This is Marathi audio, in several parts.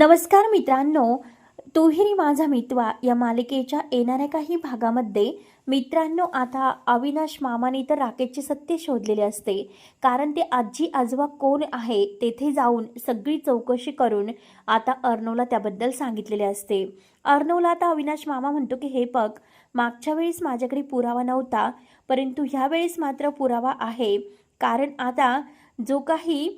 नमस्कार मित्रांनो. तुहिरी माझा मितवा या मालिकेच्या येणाऱ्या काही भागामध्ये मित्रांनो आता अविनाश मामाने तर राकेशचे सत्य शोधलेले असते. कारण ते आजी आजोबा कोण आहे तेथे जाऊन सगळी चौकशी करून आता अर्णवला त्याबद्दल सांगितलेले असते. अर्णवला आता अविनाश मामा म्हणतो की हे बघ मागच्या वेळेस माझ्याकडे पुरावा नव्हता परंतु ह्यावेळेस मात्र पुरावा आहे. कारण आता जो काही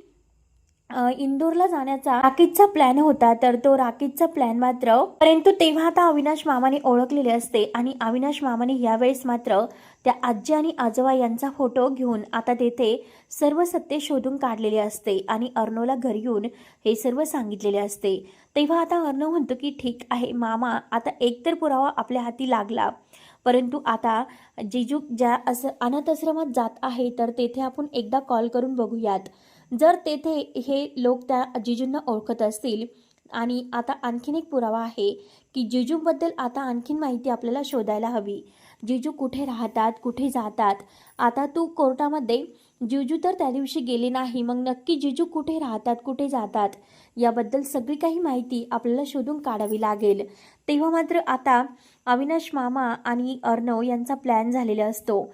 इंदोरला जाण्याचा राकेशचा प्लॅन होता तर तो राकेशचा प्लॅन मात्र परंतु तेव्हा आता अविनाश मामाने ओळखलेले असते आणि अविनाश मामाने यावेळेस मात्र त्या आजी आणि आजोबा यांचा फोटो घेऊन आता तेथे सर्व सत्य शोधून काढलेले असते आणि अर्णवला घरी येऊन हे सर्व सांगितलेले असते. तेव्हा आता अर्णव म्हणतो की ठीक आहे मामा आता एकतर पुरावा आपल्या हाती लागला. परंतु आता जिजू ज्या असं अनाथ आश्रमात जात आहे तर तेथे आपण एकदा कॉल करून बघूयात. जर तेथे हे लोक त्या जिजूंना ओळखत असतील आणि आता आणखीन एक पुरावा आहे की जिजूबद्दल आता आणखीन माहिती आपल्याला शोधायला हवी. जिजू कुठे राहतात कुठे जातात? आता तू कोर्टामध्ये जिजू तर त्या दिवशी गेले नाही मग नक्की जिजू कुठे राहतात कुठे जातात? याबद्दल सगळी काही माहिती आपल्याला शोधून काढावी लागेल. तेव्हा मात्र आता अविनाश मामा आणि अर्णव यांचा प्लॅन झालेला असतो.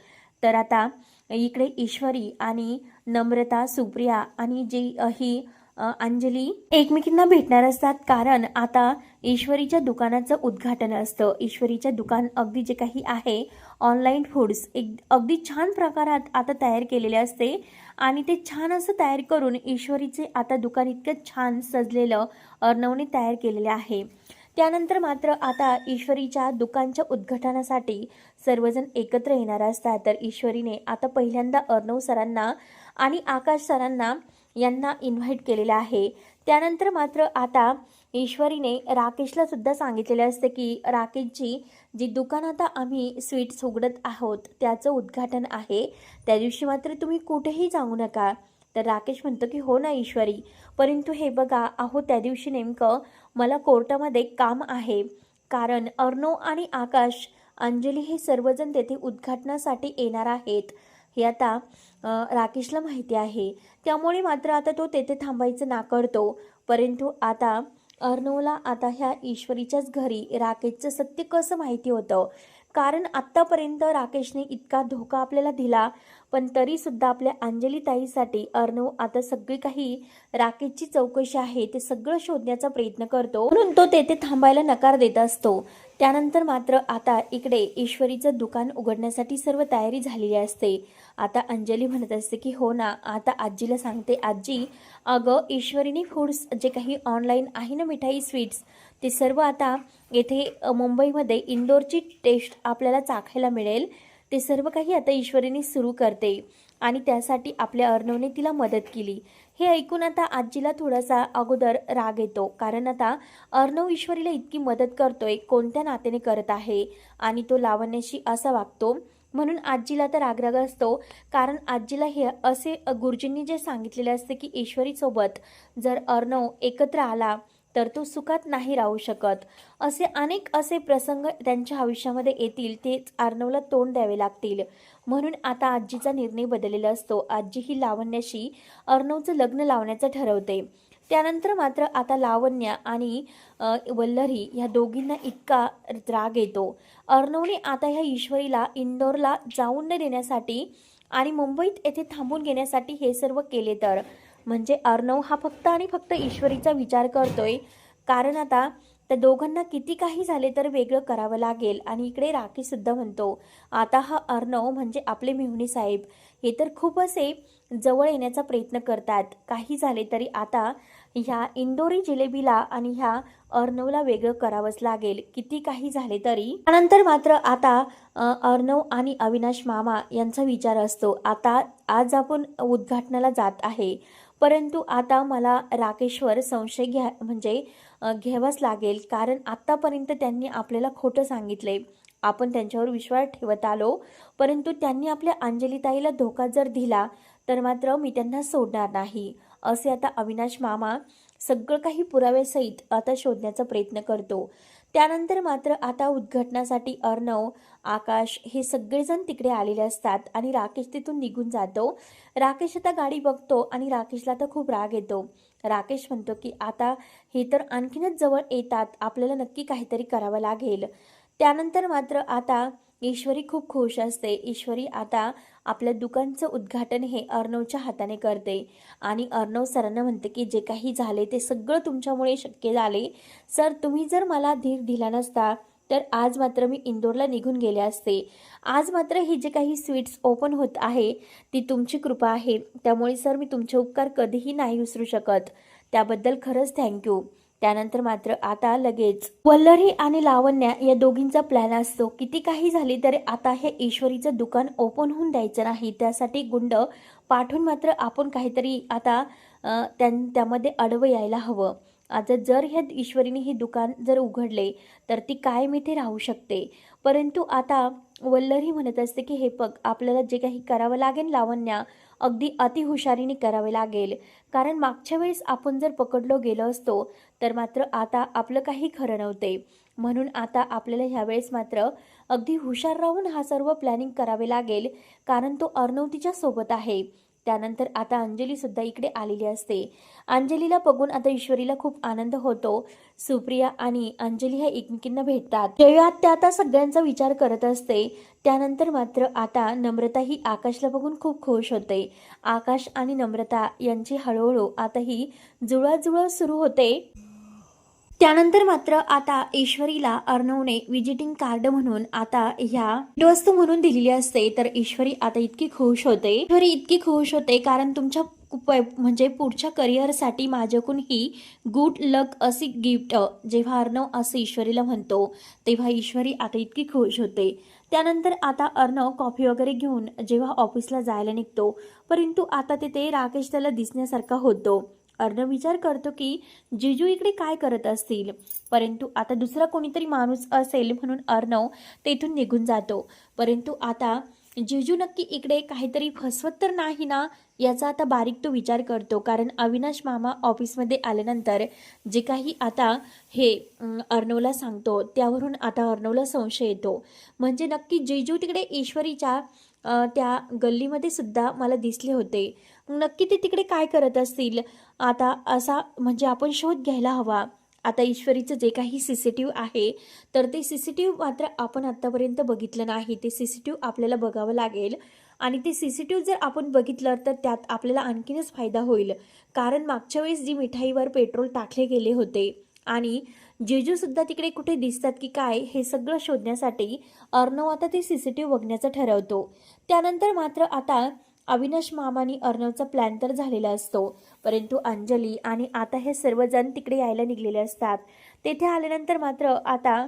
तर आता इकडे ईश्वरी आणि नम्रता सुप्रिया आणि जी ही अंजली एकमेकींना भेटणार असतात. कारण आता ईश्वरीच्या दुकानाचं उद्घाटन असतं. ईश्वरीच्या दुकान अगदी जे काही आहे ऑनलाईन फूड्स एक अगदी छान प्रकारात आता तयार केलेले असते. आणि ते छान असं तयार करून ईश्वरीचे आता दुकान इतकं छान सजलेलं अर्णवने तयार केलेले आहे. त्यानंतर मात्र आता ईश्वरीच्या दुकानच्या उद्घाटनासाठी सर्वजण एकत्र येणार असतात. तर ईश्वरीने आता पहिल्यांदा अर्णव सरांना आणि आकाश सरांना यांना इन्व्हाइट केलेलं आहे. त्यानंतर मात्र आता ईश्वरीने राकेशला सुद्धा सांगितलेले असते की राकेशजी जी दुकान आता आम्ही स्वीट्स उघडत आहोत त्याचं उद्घाटन आहे. त्या दिवशी मात्र तुम्ही कुठेही जाऊ नका. तर राकेश म्हणतो की हो ना ईश्वरी परंतु हे बघा अहो त्या दिवशी नेमकं मला कोर्टामध्ये काम आहे. कारण अर्णव आणि आकाश अंजली हे सर्वजण तेथे उद्घाटनासाठी येणार आहेत. हे आता राकेशला माहिती आहे. त्यामुळे मात्र आता तो तेथे थांबायचं नाकारतो. परंतु आता अर्णवला आता ह्या ईश्वरीच्याच घरी राकेशचं सत्य कसं माहिती होतं? कारण आत्तापर्यंत राकेशने इतका धोका आपल्याला दिला पण तरीसुद्धा आपल्या अंजली ताईसाठी अर्णव आता सगळी काही राकेशची चौकशी आहे ते सगळं शोधण्याचा प्रयत्न करतो. म्हणून तो तेथे थांबायला नकार देत असतो. त्यानंतर मात्र आता इकडे ईश्वरीचं दुकान उघडण्यासाठी सर्व तयारी झालेली असते. आता अंजली म्हणत असते की हो ना आता आजीला सांगते आजी अगं ईश्वरीने फूड्स जे काही ऑनलाईन आहे ना मिठाई स्वीट्स ते सर्व आता येथे मुंबईमध्ये इंदोरची टेस्ट आपल्याला चाखायला मिळेल. ते सर्व काही आता ईश्वरीने सुरू करते आणि त्यासाठी आपल्या अर्णवने तिला मदत केली. हे ऐकून आता आजीला थोडासा अगोदर राग येतो कारण आता अर्णव ईश्वरीला इतकी मदत करतोय कोणत्या नात्याने करत आहे आणि तो लावण्याशी असा वागतो. म्हणून आजीला तर रागराग असतो कारण आजीला हे असे गुरुजींनी जे सांगितलेले असते की ईश्वरीसोबत जर अर्णव एकत्र आला तर तो सुखात नाही राहू शकत. असे अनेक असे प्रसंग त्यांच्या आयुष्यामध्ये येतील तेच अर्णवला तोंड द्यावे लागतील. म्हणून आता आजीचा निर्णय बदललेला असतो. आजी ही लावण्याशी अर्णवचं लग्न लावण्याचं ठरवते. त्यानंतर मात्र आता लावण्या आणि वल्लरी ह्या दोघींना इतका राग येतो. अर्णवने आता ह्या ईश्वरीला इंदोरला जाऊन न देण्यासाठी आणि मुंबईत येथे थांबून घेण्यासाठी हे सर्व केले तर. म्हणजे अर्णव हा फक्त आणि फक्त ईश्वरीचा विचार करतोय. कारण आता त्या दोघांना किती काही झाले तर वेगळं करावं लागेल. आणि इकडे राखीसुद्धा सुद्धा म्हणतो आता हा अर्णव म्हणजे आपले मेहुणी साहेब. हे तर खूप असे जवळ येण्याचा प्रयत्न करतात. काही झाले तरी आता ह्या इंदोरी जिलेबीला आणि ह्या अर्णवला वेगळं करावंच लागेल. किती काही झाले तरी. त्यानंतर मात्र आता अर्णव आणि अविनाश मामा यांचा विचार असतो. आता आज आपण उद्घाटनाला जात आहे. परंतु आता मला राकेशवर संशय घ्या म्हणजे घ्यावाच लागेल. कारण आत्तापर्यंत त्यांनी आपल्याला खोटं सांगितले आपण त्यांच्यावर विश्वास ठेवत आलो. परंतु त्यांनी आपल्या अंजलीताईला धोका जर दिला तर मात्र मी त्यांना सोडणार नाही. असे आता अविनाश मामा सगळं काही पुराव्यासहित आता शोधण्याचा प्रयत्न करतो. त्यानंतर मात्र आता उद्घाटनासाठी अर्णव आकाश हे सगळेजण तिकडे आलेले असतात आणि राकेश तिथून निघून जातो. राकेश आता गाडी बघतो आणि राकेशला तर खूप राग येतो. राकेश म्हणतो की आता हे तर आणखीनच जवळ येतात. आपल्याला नक्की काहीतरी करावं लागेल. त्यानंतर मात्र आता ईश्वरी खूप खुश असते. ईश्वरी आता आपल्या दुकानचं उद्घाटन हे अर्णवच्या हाताने करते. आणि अर्णव सरांना म्हणते की जे काही झाले ते सगळं तुमच्यामुळे शक्य झाले. सर तुम्ही जर मला धीर दिला नसता तर आज मात्र मी इंदोरला निघून गेले असते. आज मात्र ही जे काही स्वीट्स ओपन होत आहे ती तुमची कृपा आहे. त्यामुळे सर मी तुमचे उपकार कधीही नाही विसरू शकत. त्याबद्दल खरंच थँक्यू. त्यानंतर मात्र आता लगेच वल्लरी आणि लावण्या या दोघींचा प्लॅन असतो. किती काही झाली तरी आता हे ईश्वरीचं दुकान ओपन होऊन द्यायचं नाही. त्यासाठी गुंड पाठवून मात्र आपण काहीतरी आता त्यां त्यामध्ये अडवं यायला हवं. आता जर ह्या ईश्वरीने हे दुकान जर उघडले तर ती कायम इथे राहू शकते. परंतु आता वल्लरी म्हणत असते की हे पग आपल्याला जे काही करावं लागेल लावण्या अगदी अतिहुशारीने करावे लागेल. कारण मागच्या वेळेस आपण जर पकडलो गेलो असतो तर मात्र आता आपलं काही खरं नव्हते. म्हणून आता आपल्याला ह्यावेळेस मात्र अगदी हुशार राहून हा सर्व प्लॅनिंग करावे लागेल. कारण तो अर्णव तिच्या सोबत आहे. त्यानंतर आता अंजली सुद्धा इकडे आलेली असते. अंजलीला बघून आता ईश्वरीला खूप आनंद होतो. सुप्रिया आणि अंजली ह्या एकमेकींना भेटतात. तेव्हा त्या आता सगळ्यांचा विचार करत असते त्यानंतर मात्र आता नम्रता ही आकाशला बघून खूप खुश होते. आकाश आणि नम्रता यांची हळूहळू आता ही जुळवाजुळव सुरू होते. त्यानंतर मात्र आता ईश्वरीला अर्णवने विजिटिंग कार्ड म्हणून आता ह्या वस्तू म्हणून दिलेली असते. तर ईश्वरी आता इतकी खुश होते. ईश्वरी इतकी खुश होते कारण तुमच्या म्हणजे पुढच्या करिअरसाठी माझ्याकडून ही गुड लक अशी गिफ्ट जेव्हा अर्णव असं ईश्वरीला म्हणतो तेव्हा ईश्वरी आता इतकी खुश होते. त्यानंतर आता अर्णव कॉफी वगैरे घेऊन जेव्हा ऑफिसला जायला निघतो परंतु आता तिथे राकेश त्याला दिसण्यासारखा होतो. अर्णव विचार करतो की जिजू इकडे काय करत असतील? परंतु आता दुसरा कोणीतरी माणूस असेल म्हणून अर्णव तेथून निघून जातो. परंतु आता जिजू नक्की इकडे काहीतरी फसवत तर नाही ना? याचा आता बारीक तो विचार करतो. कारण अविनाश मामा ऑफिसमध्ये आल्यानंतर जे काही आता हे अर्णवला सांगतो त्यावरून आता अर्णवला संशय येतो. म्हणजे नक्की जिजू तिकडे ईश्वरीच्या त्या गल्लीमध्ये सुद्धा मला दिसले होते. नक्की ते तिकडे काय करत असतील? आता असा म्हणजे आपण शोध घ्यायला हवा. आता ईश्वरीचं जे काही सी सी टी व्ही आहे तर ते सी सी टी व्ही मात्र आपण आत्तापर्यंत बघितलं नाही. ते सी सी टी व्ही आपल्याला बघावं लागेल. आणि ते सी सी टी व्ही जर आपण बघितलं तर त्यात आपल्याला आणखीनच फायदा होईल. कारण मागच्या वेळेस जी मिठाईवर पेट्रोल टाकले गेले होते आणि जेजूसुद्धा तिकडे कुठे दिसतात की काय हे सगळं शोधण्यासाठी अर्णव आता ते सी सी टी व्ही बघण्याचं ठरवतो. त्यानंतर मात्र आता अविनाश मामानी अर्णवचा प्लॅन तर झालेला असतो. परंतु अंजली आणि आता हे सर्वजण तिकडे यायला निघलेले असतात. तेथे आल्यानंतर मात्र आता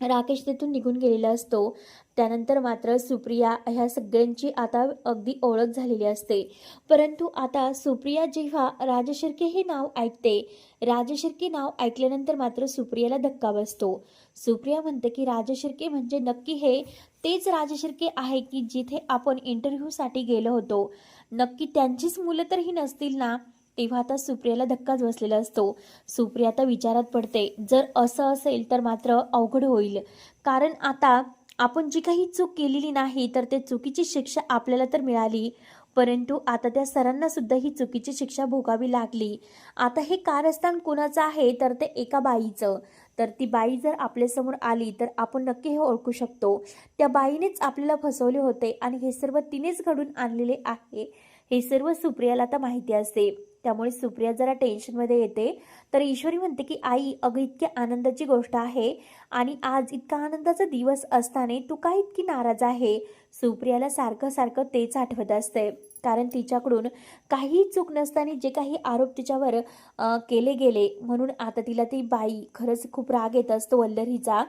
राकेश तेथून निघून गेलेला असतो. त्यानंतर मात्र सुप्रिया ह्या सगळ्यांची आता अगदी ओळख झालेली असते. परंतु आता सुप्रिया जेव्हा राजशिर्के हे नाव ऐकते राजशिर्के नाव ऐकल्यानंतर मात्र सुप्रियाला धक्का बसतो. सुप्रिया म्हणते की राजशिर्के म्हणजे नक्की हे तेच राजशिर्के आहे की जिथे आपण इंटरव्ह्यूसाठी गेलो होतो. नक्की त्यांचीच मुलं तर ही नसतील ना? तेव्हा आता सुप्रियाला धक्काच बसलेला असतो. सुप्रिया आता विचारात पडते जर असं असेल तर मात्र अवघड होईल. कारण आता आपण जी काही चूक केलेली नाही तर ते चुकीची शिक्षा आपल्याला तर मिळाली. परंतु आता त्या सरांना सुद्धा ही चुकीची शिक्षा भोगावी लागली. आता हे कारस्थान कोणाचं आहे तर ते एका बाईचं. तर ती बाई जर आपल्यासमोर आली तर आपण नक्की हे ओळखू शकतो. त्या बाईनेच आपल्याला फसवले होते आणि हे सर्व तिनेच घडून आणलेले आहे. हे सर्व सुप्रियाला आता माहिती असते. त्यामुळे सुप्रिया जरा टेन्शनमध्ये येते. तर ईश्वरी म्हणते की आई अगं इतक्या आनंदाची गोष्ट आहे आणि आज इतका आनंदाचा दिवस असताना तू का इतकी नाराज आहे? सुप्रियाला सारखं सारखं तेच आठवत असते. कारण तिच्याकडून काही चूक नसताना जे काही आरोप तिच्यावर केले गेले. म्हणून आता तिला ती बाई खरंच खूप राग येत असतो वल्लरीचा.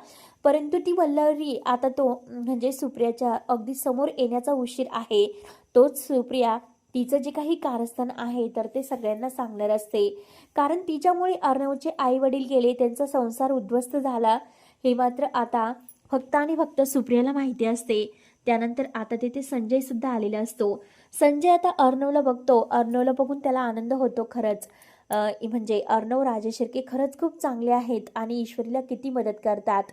परंतु ती वल्लरी आता तो म्हणजे सुप्रियाच्या अगदी समोर येण्याचा उशीर आहे. तोच सुप्रिया तिचं जे काही कारस्थान आहे तर ते सगळ्यांना सांगणार असते. कारण तिच्यामुळे अर्णवचे आई वडील गेले त्यांचा संसार उद्ध्वस्त झाला. हे मात्र आता फक्त आणि फक्त सुप्रियाला माहिती असते. त्यानंतर आता तिथे संजय सुद्धा आलेला असतो. संजय आता अर्णवला बघतो. अर्णवला बघून त्याला आनंद होतो खरंच. म्हणजे अर्णव राजेशिर्के खरंच खूप चांगले आहेत आणि ईश्वरीला किती मदत करतात.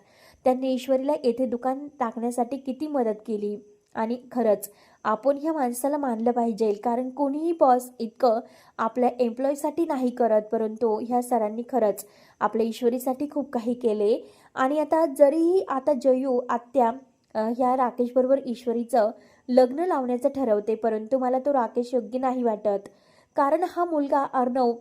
त्यांनी ईश्वरीला येथे दुकान टाकण्यासाठी किती मदत केली. आणि खरंच आपण ह्या माणसाला मानलं पाहिजे. कारण कोणीही बॉस इतकं आपल्या एम्प्लॉईसाठी नाही करत. परंतु ह्या सरांनी खरंच आपल्या ईश्वरीसाठी खूप काही केले. आणि आता जरीही आता जयू आत्या ह्या राकेशबरोबर ईश्वरीचं लग्न लावण्याचं ठरवते परंतु मला तो राकेश योग्य नाही वाटत. कारण हा मुलगा अर्णव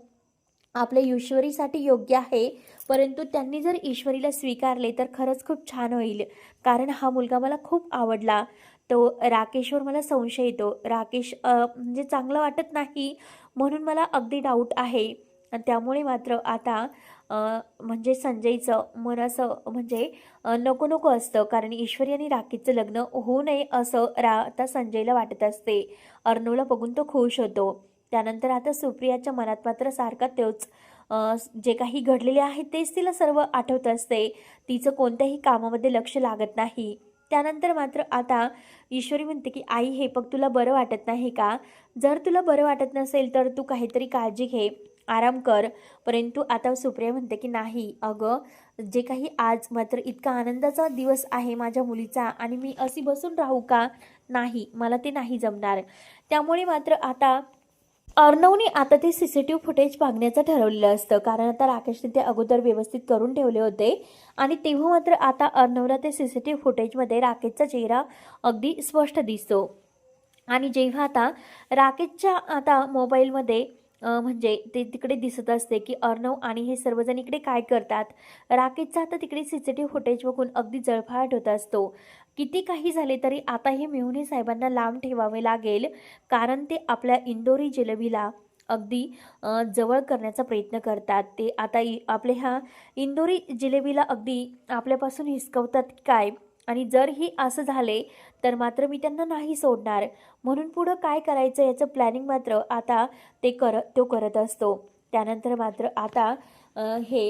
आपल्या ईश्वरीसाठी योग्य आहे परंतु त्यांनी जर ईश्वरीला स्वीकारले तर खरंच खूप छान होईल. कारण हा मुलगा मला खूप आवडला. तो राकेशवर मला संशय येतो. राकेश म्हणजे चांगलं वाटत नाही म्हणून मला अगदी डाऊट आहे. आणि त्यामुळे मात्र आता म्हणजे संजयचं मन असं म्हणजे नको नको असतं. कारण ईश्वरी आणि राखीचं लग्न होऊ नये असं रा आता संजयला वाटत असते. अर्णवला बघून तो खुश होतो. त्यानंतर आता सुप्रियाच्या मनात मात्र सारखा तोच जे काही घडलेले आहे तेच तिला सर्व आठवत असते. तिचं कोणत्याही कामामध्ये लक्ष लागत नाही. त्यानंतर मात्र आता ईश्वरी म्हणते की आई हे बघ तुला बरं वाटत नाही का? जर तुला बरं वाटत नसेल तर तू काहीतरी काळजी घे. आराम कर. परंतु आता सुप्रिया म्हणते की नाही अगं जे काही आज मात्र इतका आनंदाचा दिवस आहे माझ्या मुलीचा आणि मी अशी बसून राहू का? नाही मला ते नाही जमणार. त्यामुळे मात्र आता अर्णवने आता ते C C T V footage मागण्याचं ठरवलेलं असतं. कारण आता राकेशने ते अगोदर व्यवस्थित करून ठेवले होते. आणि तेव्हा मात्र आता अर्णवला ते सी सी टी व्ही फुटेजमध्ये राकेशचा चेहरा अगदी स्पष्ट दिसतो. आणि जेव्हा आता राकेशच्या आता मोबाईलमध्ये म्हणजे ते तिकडे दिसत असते की अर्णव आणि हे सर्वजण इकडे काय करतात? राकेशचा आता तिकडे सी सी टी फुटेज बघून अगदी जळफाट होत असतो. किती काही झाले तरी आता हे मेहुणे साहेबांना लांब ठेवावे लागेल कारण ते आपल्या इंदोरी जिलेबीला अगदी जवळ करण्याचा प्रयत्न करतात. ते आता इ आपले ह्या इंदोरी जिलेबीला अगदी आपल्यापासून हिसकवतात काय? आणि जर ही असं झाले तर मात्र मी त्यांना नाही सोडणार. म्हणून पुढं काय करायचं याचं प्लॅनिंग मात्र आता ते कर तो करत असतो. त्यानंतर मात्र आता हे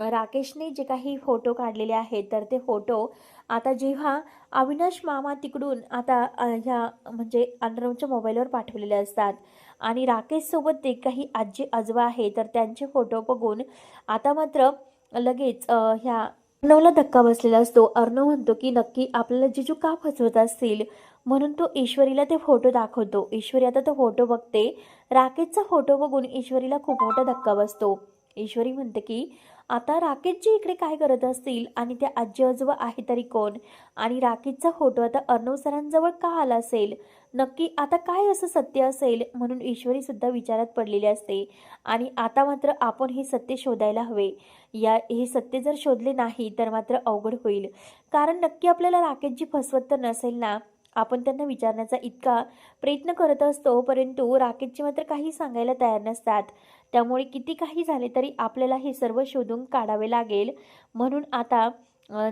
राकेशने जे काही फोटो काढलेले आहेत तर ते फोटो आता जेव्हा अविनाश मामा तिकडून आता ह्या म्हणजे अनरमच्या मोबाईलवर पाठवलेले असतात आणि राकेशसोबत ते काही आजी आजोबा आहे तर त्यांचे फोटो बघून आता मात्र लगेच ह्या अर्णवला धक्का बसलेला असतो. अर्णव म्हणतो की नक्की आपल्याला जिजू का फसवत असतील? म्हणून तो ईश्वरीला ते फोटो दाखवतो. ईश्वरी आता तो फोटो बघते. राकेशचा फोटो बघून ईश्वरीला खूप मोठा धक्का बसतो. ईश्वरी म्हणते की आता राकेशजी इकडे काय करत असतील? आणि त्या आजी आजोबा आहे तरी कोण? आणि राकेशचा फोटो आता अर्णव सरांजवळ का आला असेल? नक्की आता काय असं सत्य असेल? म्हणून ईश्वरी सुद्धा विचारात पडलेली असते. आणि आता मात्र आपण हे सत्य शोधायला हवे. या हे सत्य जर शोधले नाही तर मात्र अवघड होईल. कारण नक्की आपल्याला राकेशजी फसवत तर नसेल ना? आपण त्यांना विचारण्याचा इतका प्रयत्न करत असतो परंतु राकेशजी मात्र काही सांगायला तयार नसतात. त्यामुळे किती काही झाले तरी आपल्याला हे सर्व शोधून काढावे लागेल. म्हणून आता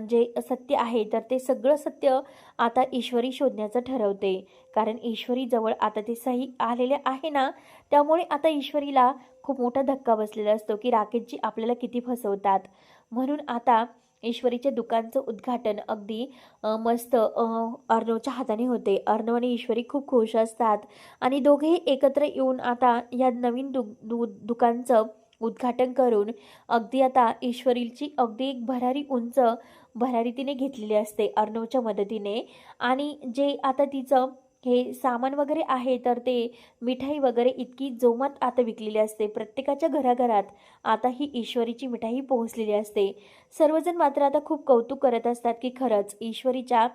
जे सत्य आहे तर ते सगळं सत्य आता ईश्वरी शोधण्याचं ठरवते. कारण ईश्वरी जवळ आता ते सही आलेले आहे ना त्यामुळे आता ईश्वरीला खूप मोठा धक्का बसलेला असतो की राकेशजी आपल्याला किती फसवतात. म्हणून आता ईश्वरीच्या दुकानचं उद्घाटन. अगदी मस्त अर्णवच्या हाताने होते. अर्णव आणि ईश्वरी खूप खुश असतात. आणि दोघेही एकत्र येऊन आता या नवीन दु दु दुकानचं उद्घाटन करून अगदी आता ईश्वरीची अगदी एक भरारी उंच भरारी तिने घेतलेली असते अर्णवच्या मदतीने. आणि जे आता तिचं हे सामान वगैरे आहे तर ते मिठाई वगैरे इतकी जोमात आता विकलेली असते. प्रत्येकाच्या घराघरात आता ही ईश्वरीची मिठाई पोहोचलेली असते. सर्वजण मात्र आता खूप कौतुक करत असतात की खरंच ईश्वरीच्या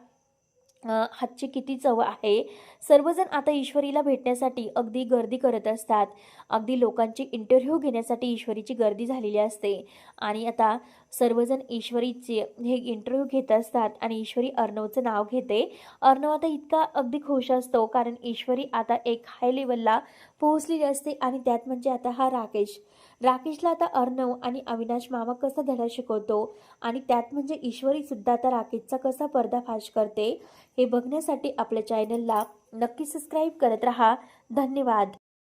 हातची किती चव आहे? सर्वजण आता ईश्वरीला भेटण्यासाठी अगदी गर्दी करत असतात. अगदी लोकांची इंटरव्ह्यू घेण्यासाठी ईश्वरीची गर्दी झालेली असते. आणि आता सर्वजण ईश्वरीचे हे इंटरव्ह्यू घेत असतात आणि ईश्वरी अर्णवचं नाव घेते. अर्णव आता इतका अगदी खुश असतो कारण ईश्वरी आता एक हाय लेवलला पोहोचलेली असते आणि त्यात म्हणजे आता हा राकेश. राकेशला आता अर्णव आणि अविनाश मामा कसा धडा शिकवतो आणि त्यात म्हणजे ईश्वरी सुद्धा आता राकेशचा कसा पर्दाफाश करते हे बघण्यासाठी आपल्या चॅनलला नक्की सबस्क्राईब करत राहा. धन्यवाद.